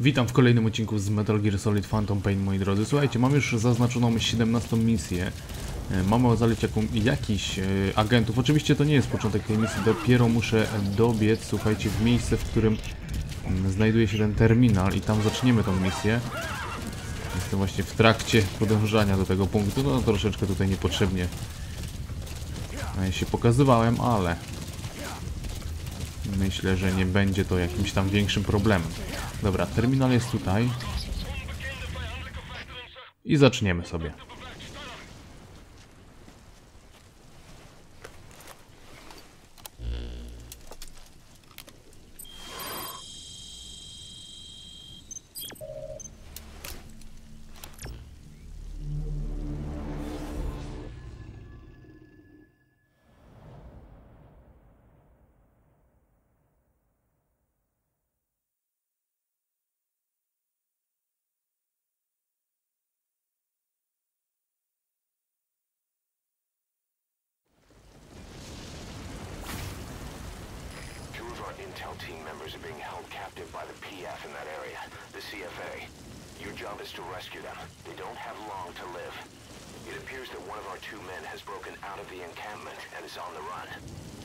Witam w kolejnym odcinku z Metal Gear Solid Phantom Pain, moi drodzy. Słuchajcie, mam już zaznaczoną 17 misję. E, Mamy ocalić jaką, jakiś e, agentów. Oczywiście to nie jest początek tej misji, dopiero muszę dobiec, słuchajcie, w miejsce, w którym mm, znajduje się ten terminal i tam zaczniemy tą misję. Jestem właśnie w trakcie podążania do tego punktu, no troszeczkę tutaj niepotrzebnie e, się pokazywałem, ale myślę, że nie będzie to jakimś tam większym problemem. Dobra, terminal jest tutaj. I zaczniemy sobie. Team members are being held captive by the PF in that area, the CFA. Your job is to rescue them. They don't have long to live. It appears that one of our two men has broken out of the encampment and is on the run.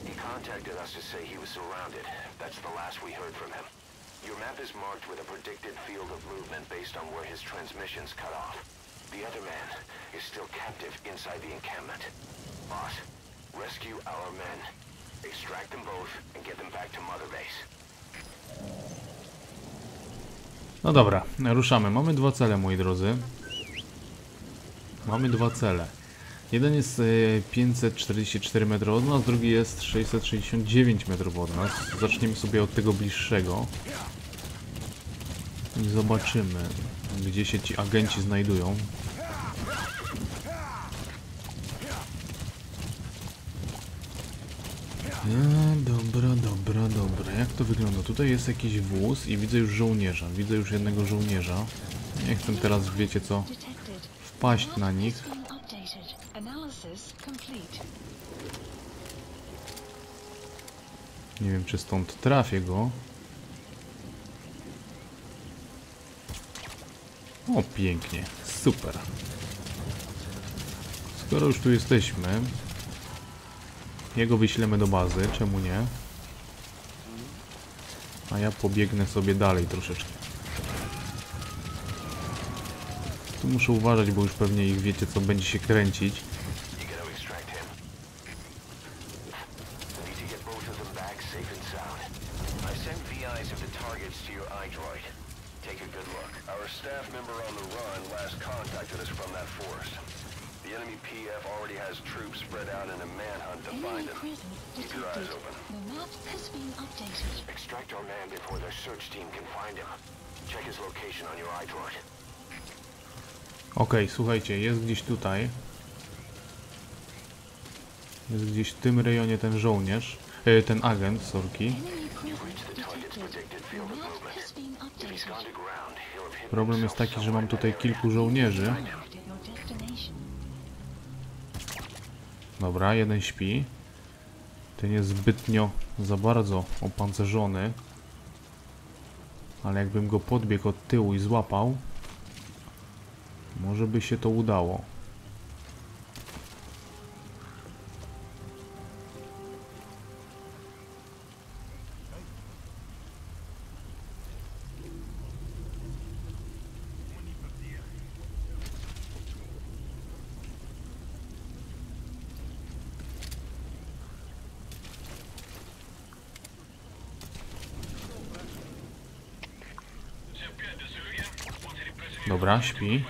He contacted us to say he was surrounded. That's the last we heard from him. Your map is marked with a predicted field of movement based on where his transmissions cut off. The other man is still captive inside the encampment. Boss, rescue our men. Extract them both and get them back to Mother Base. No dobra, ruszamy. Mamy dwa cele, moi drodzy. Mamy dwa cele. Jeden jest e, 544 metrów od nas, drugi jest 669 metrów od nas. Zaczniemy sobie od tego bliższego. I zobaczymy, gdzie się ci agenci znajdują. Dobra, dobra, dobra. Jak to wygląda? Tutaj jest jakiś wóz i widzę już żołnierza. Widzę już jednego żołnierza. Nie chcę teraz, wiecie co, wpaść na nich. Nie wiem, czy stąd trafię go. O, pięknie. Super. Skoro już tu jesteśmy, jego wyślemy do bazy, czemu nie? A ja pobiegnę sobie dalej troszeczkę. Tu muszę uważać, bo już pewnie ich wiecie, co będzie się kręcić. You gotta extract him. Need to get both of them back safe and sound. I sent VIs of the targets to your iDroid. Take a good look. Our staff member on the run last contacted us from that forest. The enemy PF already has troops spread out in a manhunt to find Enemy him. presence Keep your eyes open. The map has been updated. Extract our man before their search team can find him. Check his location on your iDroid. Okej, słuchajcie, jest gdzieś tutaj. Jest gdzieś w tym rejonie ten żołnierz. E, ten agent, sorki. The The Problem jest taki, że mam tutaj kilku żołnierzy. Dobra, jeden śpi. Ten jest zbytnio za bardzo opancerzony. Ale jakbym go podbiegł od tyłu i złapał, może by się to udało. Dobra, śpi.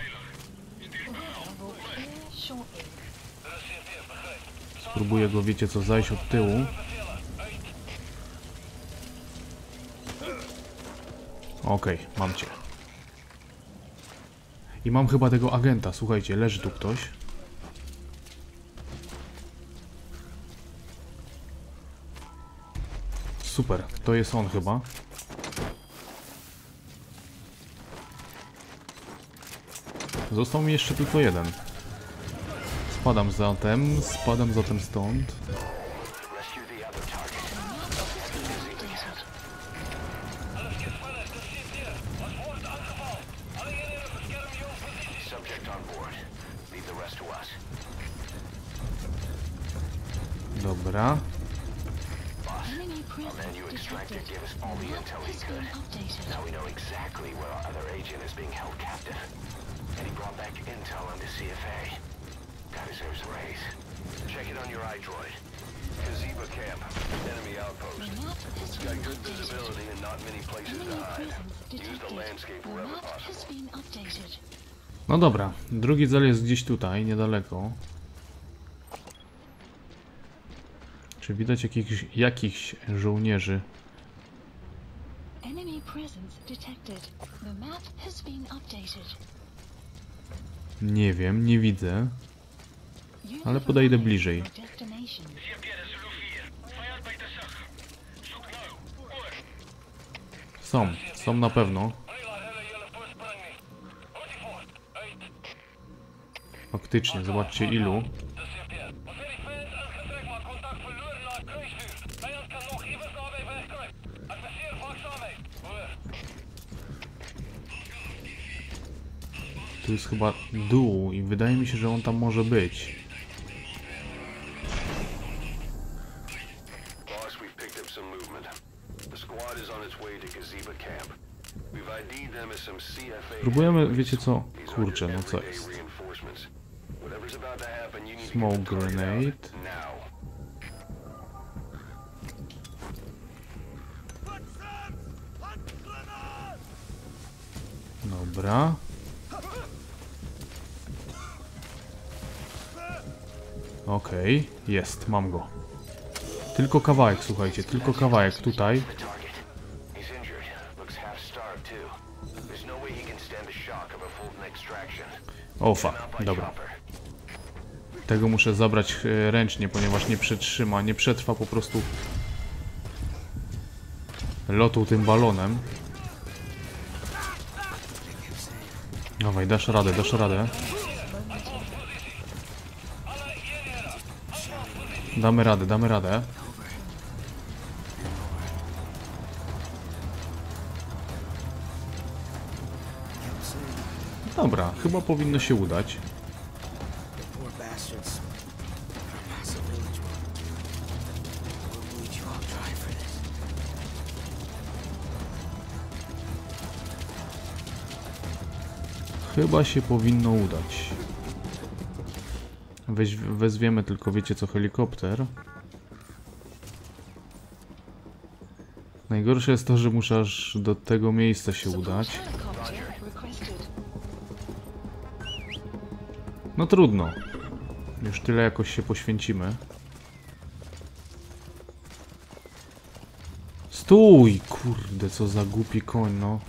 Spróbuję go, wiecie co, zajść od tyłu. Okej, mam cię. I mam chyba tego agenta, słuchajcie, leży tu ktoś. Super, to jest on chyba. Został mi jeszcze tylko jeden. Spadam zatem, spadam zatem stąd. Dobra. Now we know exactly where our other agent is being held captive. Back intel on the CFA. Guy deserves a raise. Check it on your iDroid. Kaziba camp, enemy outpost. Has Got good visibility and not many places to hide. Use the landscape wherever possible. No dobra, drugi cel jest gdzieś tutaj, niedaleko. Czy widać jakichś, jakichś żołnierzy? Enemy presence detected. The map has been updated. Nie wiem, nie widzę. Ale podejdę bliżej. Są, są na pewno. Faktycznie, zobaczcie ilu. Tu jest chyba dół i wydaje mi się, że on tam może być. To. Próbujemy, wiecie co? Kurczę, no co jest? to Smoke to grenade. Dobra. Okej, jest, mam go. Tylko kawałek, słuchajcie, tylko kawałek tutaj. O dobra. Tego muszę zabrać e, ręcznie, ponieważ nie przetrzyma, nie przetrwa po prostu lotu tym balonem. Dawaj, dasz radę, dasz radę. Damy radę, damy radę. Dobra, chyba powinno się udać. Chyba się powinno udać. Weź, wezwiemy tylko, wiecie co, helikopter. Najgorsze jest to, że muszę aż do tego miejsca się udać. No trudno. Już tyle jakoś się poświęcimy. Stój! Kurde, co za głupi koń, no.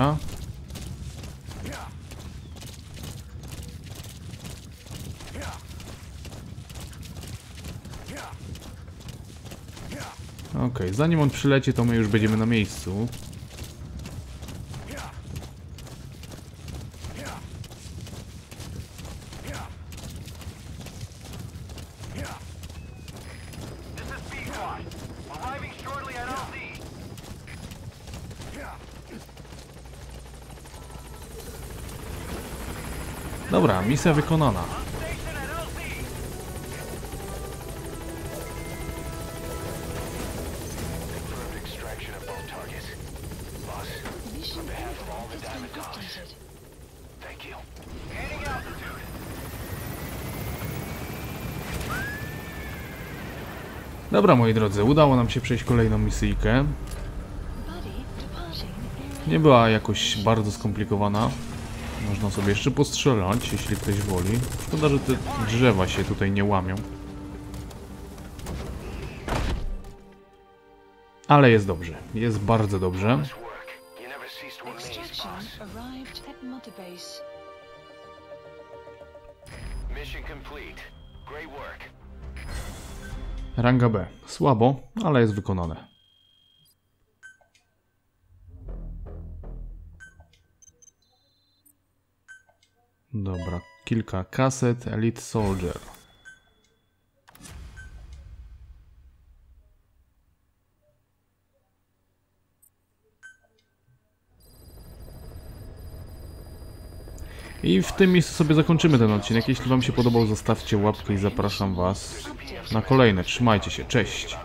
Dobra. Okej, zanim on przyleci, to my już będziemy na miejscu. You. Gaining altitude. Dobra, moi drodzy, udało nam się przejść kolejną misyjkę. Nie była jakoś bardzo skomplikowana. Można sobie jeszcze postrzelać, jeśli ktoś woli. Szkoda, że te drzewa się tutaj nie łamią. Ale jest dobrze. Jest bardzo dobrze. Ranga B. Słabo, ale jest wykonane. Dobra, kilka kaset Elite Soldier. I w tym miejscu sobie zakończymy ten odcinek. Jeśli Wam się podobał, zostawcie łapkę i zapraszam Was na kolejne. Trzymajcie się, cześć!